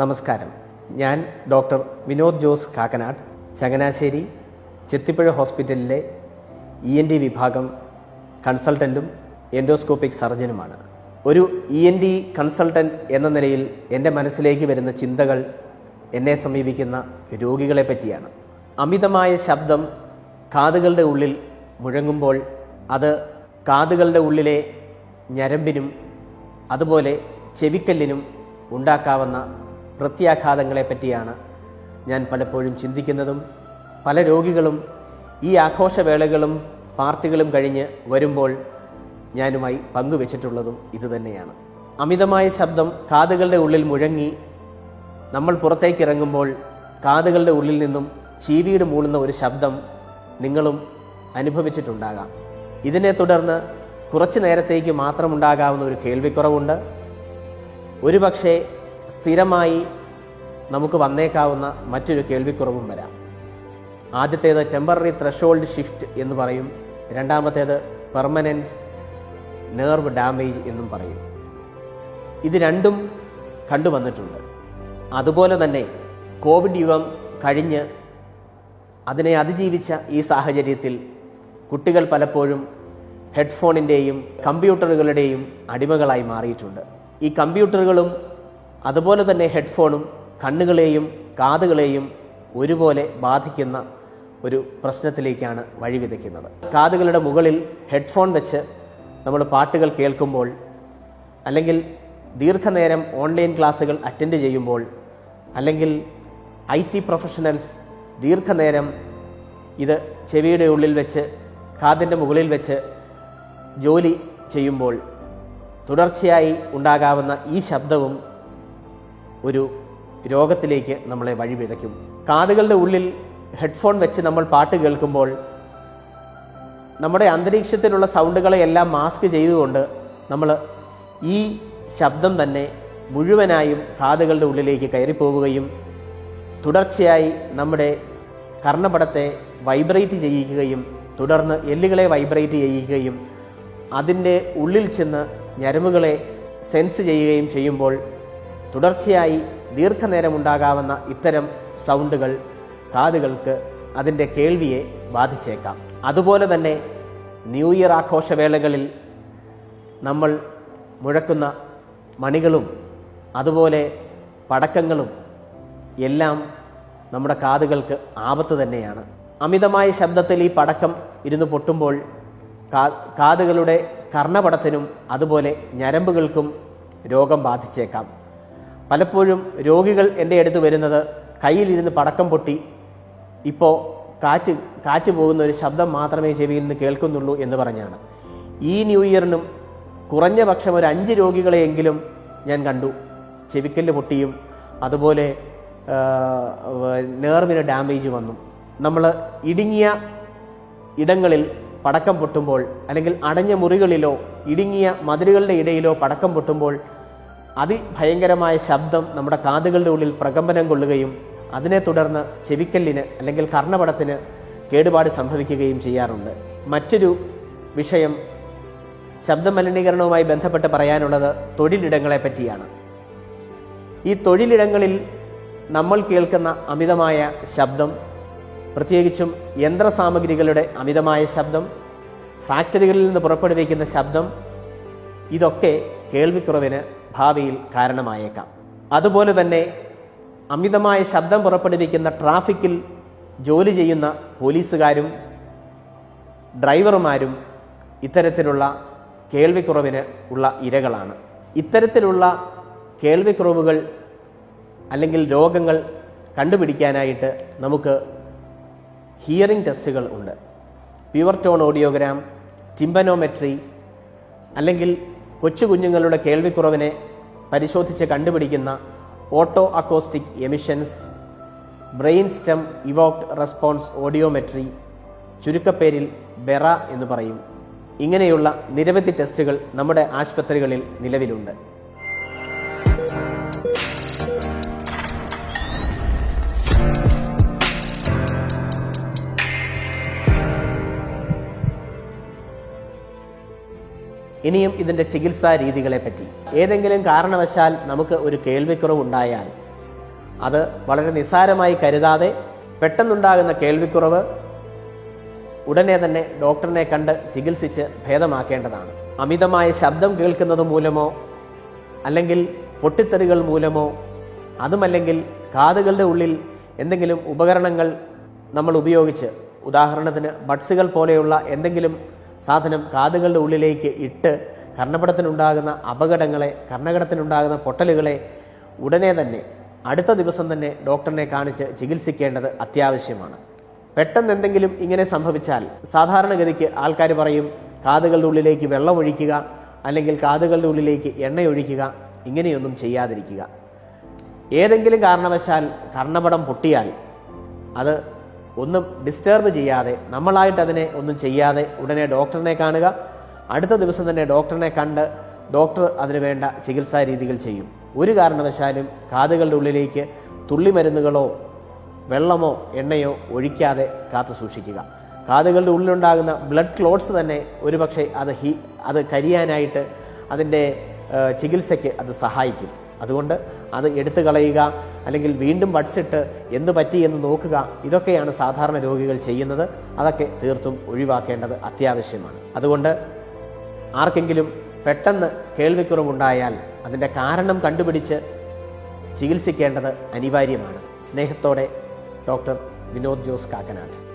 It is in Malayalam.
നമസ്കാരം. ഞാൻ ഡോക്ടർ വിനോദ് ജോസ് കാക്കനാട് ചങ്ങനാശ്ശേരി ചെത്തിപ്പുഴ ഹോസ്പിറ്റലിലെ ഇ എൻ ഡി വിഭാഗം കൺസൾട്ടന്റും എൻഡോസ്കോപ്പിക് സർജനുമാണ്. ഒരു ഇ എൻ ഡി കൺസൾട്ടന്റ് എന്ന നിലയിൽ എന്റെ മനസ്സിലേക്ക് വരുന്ന ചിന്തകൾ എന്നെ സമീപിക്കുന്ന രോഗികളെ പറ്റിയാണ്. അമിതമായ ശബ്ദം കാതുകളുടെ ഉള്ളിൽ മുഴങ്ങുമ്പോൾ അത് കാതുകളുടെ ഉള്ളിലെ ഞരമ്പിനും അതുപോലെ ചെവിക്കല്ലിനും ഉണ്ടാക്കാവുന്ന പ്രത്യാഘാതങ്ങളെ പറ്റിയാണ് ഞാൻ പലപ്പോഴും ചിന്തിക്കുന്നതും പല രോഗികളും ഈ ആഘോഷവേളകളും പാർട്ടികളും കഴിഞ്ഞ് വരുമ്പോൾ ഞാനുമായി പങ്കുവെച്ചിട്ടുള്ളതും ഇതുതന്നെയാണ്. അമിതമായ ശബ്ദം കാതുകളുടെ ഉള്ളിൽ മുഴങ്ങി നമ്മൾ പുറത്തേക്ക് ഇറങ്ങുമ്പോൾ കാതുകളുടെ ഉള്ളിൽ നിന്നും ചീവീട് മൂളുന്ന ഒരു ശബ്ദം നിങ്ങളും അനുഭവിച്ചിട്ടുണ്ടാകാം. ഇതിനെ തുടർന്ന് കുറച്ചു നേരത്തേക്ക് മാത്രമുണ്ടാകാവുന്ന ഒരു കേൾവിക്കുറവുണ്ട്. ഒരുപക്ഷെ സ്ഥിരമായി നമുക്ക് വന്നേക്കാവുന്ന മറ്റൊരു കേൾവിക്കുറവും വരാം. ആദ്യത്തേത് ടെമ്പററി ത്രഷോൾഡ് ഷിഫ്റ്റ് എന്ന് പറയും. രണ്ടാമത്തേത് പെർമനന്റ് നെർവ് ഡാമേജ് എന്നും പറയും. ഇത് രണ്ടും കണ്ടുവന്നിട്ടുണ്ട്. അതുപോലെ തന്നെ കോവിഡ് യുഗം കഴിഞ്ഞ് അതിനെ അതിജീവിച്ച ഈ സാഹചര്യത്തിൽ കുട്ടികൾ പലപ്പോഴും ഹെഡ്ഫോണിന്റെയും കമ്പ്യൂട്ടറുകളുടെയും അടിമകളായി മാറിയിട്ടുണ്ട്. ഈ കമ്പ്യൂട്ടറുകളും അതുപോലെ തന്നെ ഹെഡ്ഫോണും കണ്ണുകളെയും കാതുകളെയും ഒരുപോലെ ബാധിക്കുന്ന ഒരു പ്രശ്നത്തിലേക്കാണ് വഴിവിതയ്ക്കുന്നത് കാതുകളുടെ മുകളിൽ ഹെഡ്ഫോൺ വെച്ച് നമ്മൾ പാട്ടുകൾ കേൾക്കുമ്പോൾ അല്ലെങ്കിൽ ദീർഘനേരം ഓൺലൈൻ ക്ലാസ്സുകൾ അറ്റൻഡ് ചെയ്യുമ്പോൾ അല്ലെങ്കിൽ ഐ ടി പ്രൊഫഷണൽസ് ദീർഘനേരം ഇത് ചെവിയുടെ ഉള്ളിൽ വെച്ച് കാതിന്റെ മുകളിൽ വെച്ച് ജോലി ചെയ്യുമ്പോൾ തുടർച്ചയായി ഉണ്ടാകാവുന്ന ഈ ശബ്ദവും ഒരു രോഗത്തിലേക്ക് നമ്മളെ വഴി വിതയ്ക്കും കാതുകളുടെ ഉള്ളിൽ ഹെഡ്ഫോൺ വെച്ച് നമ്മൾ പാട്ട് കേൾക്കുമ്പോൾ നമ്മുടെ അന്തരീക്ഷത്തിലുള്ള സൗണ്ടുകളെയെല്ലാം മാസ്ക് ചെയ്തുകൊണ്ട് നമ്മൾ ഈ ശബ്ദം തന്നെ മുഴുവനായും കാതുകളുടെ ഉള്ളിലേക്ക് കയറിപ്പോവുകയും തുടർച്ചയായി നമ്മുടെ കർണപടത്തെ വൈബ്രേറ്റ് ചെയ്യിക്കുകയും തുടർന്ന് എല്ലുകളെ വൈബ്രേറ്റ് ചെയ്യിക്കുകയും അതിന്റെ ഉള്ളിൽ ചെന്ന് ഞരമ്പുകളെ സെൻസ് ചെയ്യുകയും ചെയ്യുമ്പോൾ തുടർച്ചയായി ദീർഘനേരം ഉണ്ടാകാവുന്ന ഇത്തരം സൗണ്ടുകൾ കാതുകൾക്ക് അതിന്റെ കേൾവിയെ ബാധിച്ചേക്കാം. അതുപോലെ തന്നെ ന്യൂ ഇയർ ആഘോഷവേളകളിൽ നമ്മൾ മുഴക്കുന്ന മണികളും അതുപോലെ പടക്കങ്ങളും എല്ലാം നമ്മുടെ കാതുകൾക്ക് ആപത്ത് തന്നെയാണ്. അമിതമായ ശബ്ദത്തിൽ ഈ പടക്കം ഇരുന്ന് പൊട്ടുമ്പോൾ കാതുകളുടെ കർണപടത്തിനും അതുപോലെ ഞരമ്പുകൾക്കും രോഗം ബാധിച്ചേക്കാം. പലപ്പോഴും രോഗികൾ എന്റെ അടുത്ത് വരുന്നത് കയ്യിലിരുന്ന് പടക്കം പൊട്ടി. ഇപ്പോൾ കാറ്റ് കാറ്റ് പോകുന്ന ഒരു ശബ്ദം മാത്രമേ ചെവിയിൽ നിന്ന് കേൾക്കുന്നുള്ളൂ എന്ന് പറഞ്ഞാണ്. ഈ ന്യൂ ഇയറിനും കുറഞ്ഞ പക്ഷം ഒരു അഞ്ച് രോഗികളെയെങ്കിലും ഞാൻ കണ്ടു. ചെവിക്കല്ല് പൊട്ടിയും അതുപോലെ നേർവിന് ഡാമേജ് വന്നു. നമ്മൾ ഇടുങ്ങിയ ഇടങ്ങളിൽ പടക്കം പൊട്ടുമ്പോൾ അല്ലെങ്കിൽ അടഞ്ഞ മുറികളിലോ ഇടുങ്ങിയ മതിലുകളുടെ ഇടയിലോ പടക്കം പൊട്ടുമ്പോൾ അതിഭയങ്കരമായ ശബ്ദം നമ്മുടെ കാതുകളുടെ ഉള്ളിൽ പ്രകമ്പനം കൊള്ളുകയും അതിനെ തുടർന്ന് ചെവിക്കല്ലിന് അല്ലെങ്കിൽ കർണപടത്തിന് കേടുപാട് സംഭവിക്കുകയും ചെയ്യാറുണ്ട്. മറ്റൊരു വിഷയം ശബ്ദമലിനീകരണവുമായി ബന്ധപ്പെട്ട് പറയാനുള്ളത് തൊഴിലിടങ്ങളെ പറ്റിയാണ്. ഈ തൊഴിലിടങ്ങളിൽ നമ്മൾ കേൾക്കുന്ന അമിതമായ ശബ്ദം പ്രത്യേകിച്ചും യന്ത്രസാമഗ്രികളുടെ അമിതമായ ശബ്ദം ഫാക്ടറികളിൽ നിന്ന് പുറപ്പെടുവിക്കുന്ന ശബ്ദം ഇതൊക്കെ കേൾവിക്കുറവിന് ഭാവിയിൽ കാരണമായേക്കാം. അതുപോലെ തന്നെ അമിതമായ ശബ്ദം പുറപ്പെടുവിക്കുന്ന ട്രാഫിക്കിൽ ജോലി ചെയ്യുന്ന പോലീസുകാരും ഡ്രൈവർമാരും ഇത്തരത്തിലുള്ള കേൾവിക്കുറവിന് ഉള്ള ഇരകളാണ്. ഇത്തരത്തിലുള്ള കേൾവിക്കുറവുകൾ അല്ലെങ്കിൽ രോഗങ്ങൾ കണ്ടുപിടിക്കാനായിട്ട് നമുക്ക് ഹിയറിംഗ് ടെസ്റ്റുകൾ ഉണ്ട്. പ്യുവർ ടോൺ ഓഡിയോഗ്രാം ടിംബനോമെട്രി അല്ലെങ്കിൽ കൊച്ചു കുഞ്ഞുങ്ങളുടെ കേൾവിക്കുറവിനെ പരിശോധിച്ച് കണ്ടുപിടിക്കുന്ന auto acoustic emissions brain stem evoked response audiometry ചുരുക്കപ്പേരിൽ BERA എന്ന് പറയും. ഇങ്ങനെയുള്ള നിരവധി ടെസ്റ്റുകൾ നമ്മുടെ ആശുപത്രികളിൽ നിലവിലുണ്ട്. ഇനിയും ഇതിന്റെ ചികിത്സാ രീതികളെ പറ്റി. ഏതെങ്കിലും കാരണവശാൽ നമുക്ക് ഒരു കേൾവിക്കുറവ് ഉണ്ടായാൽ അത് വളരെ നിസ്സാരമായി കരുതാതെ പെട്ടെന്നുണ്ടാകുന്ന കേൾവിക്കുറവ് ഉടനെ തന്നെ ഡോക്ടറിനെ കണ്ട് ചികിത്സിച്ച് ഭേദമാക്കേണ്ടതാണ്. അമിതമായ ശബ്ദം കേൾക്കുന്നത് മൂലമോ അല്ലെങ്കിൽ പൊട്ടിത്തെറികൾ മൂലമോ അതുമല്ലെങ്കിൽ കാതുകളുടെ ഉള്ളിൽ എന്തെങ്കിലും ഉപകരണങ്ങൾ നമ്മൾ ഉപയോഗിച്ച് ഉദാഹരണത്തിന് ബഡ്സുകൾ പോലെയുള്ള എന്തെങ്കിലും സാധനം കാതുകളുടെ ഉള്ളിലേക്ക് ഇട്ട് കർണപടത്തിനുണ്ടാകുന്ന അപകടങ്ങളെ കർണകടത്തിനുണ്ടാകുന്ന പൊട്ടലുകളെ ഉടനെ തന്നെ അടുത്ത ദിവസം തന്നെ ഡോക്ടറിനെ കാണിച്ച് ചികിത്സിക്കേണ്ടത് അത്യാവശ്യമാണ്. പെട്ടെന്ന് എന്തെങ്കിലും ഇങ്ങനെ സംഭവിച്ചാൽ സാധാരണഗതിക്ക് ആൾക്കാർ പറയും കാതുകളുടെ ഉള്ളിലേക്ക് വെള്ളമൊഴിക്കുക അല്ലെങ്കിൽ കാതുകളുടെ ഉള്ളിലേക്ക് എണ്ണയൊഴിക്കുക ഇങ്ങനെയൊന്നും ചെയ്യാതിരിക്കുക. ഏതെങ്കിലും കാരണവശാൽ കർണപടം പൊട്ടിയാൽ അത് ഒന്നും ഡിസ്റ്റർബ് ചെയ്യാതെ നമ്മളായിട്ട് അതിനെ ഒന്നും ചെയ്യാതെ ഉടനെ ഡോക്ടറിനെ കാണുക. അടുത്ത ദിവസം തന്നെ ഡോക്ടറിനെ കണ്ട് ഡോക്ടർ അതിന് വേണ്ട ചികിത്സാ രീതികൾ ചെയ്യും. ഒരു കാരണവശാലും കാതുകളുടെ ഉള്ളിലേക്ക് തുള്ളിമരുന്നുകളോ വെള്ളമോ എണ്ണയോ ഒഴിക്കാതെ കാത്തു സൂക്ഷിക്കുക. കാതുകളുടെ ഉള്ളിലുണ്ടാകുന്ന ബ്ലഡ് ക്ലോട്ട്സ് തന്നെ ഒരുപക്ഷെ അത് ഹീ അത് കരിയാനായിട്ട് അതിന്റെ ചികിത്സയ്ക്ക് അത് സഹായിക്കും. അതുകൊണ്ട് അത് എടുത്തു കളയുക അല്ലെങ്കിൽ വീണ്ടും വടിച്ചിട്ട് എന്ത് പറ്റി എന്ന് നോക്കുക ഇതൊക്കെയാണ് സാധാരണ രോഗികൾ ചെയ്യുന്നത്. അതൊക്കെ തീർത്തും ഒഴിവാക്കേണ്ടത് അത്യാവശ്യമാണ്. അതുകൊണ്ട് ആർക്കെങ്കിലും പെട്ടെന്ന് കേൾവിക്കുറവുണ്ടായാൽ അതിന്റെ കാരണം കണ്ടുപിടിച്ച് ചികിത്സിക്കേണ്ടത് അനിവാര്യമാണ്. സ്നേഹത്തോടെ ഡോക്ടർ വിനോദ് ജോസ് കാക്കനാട്.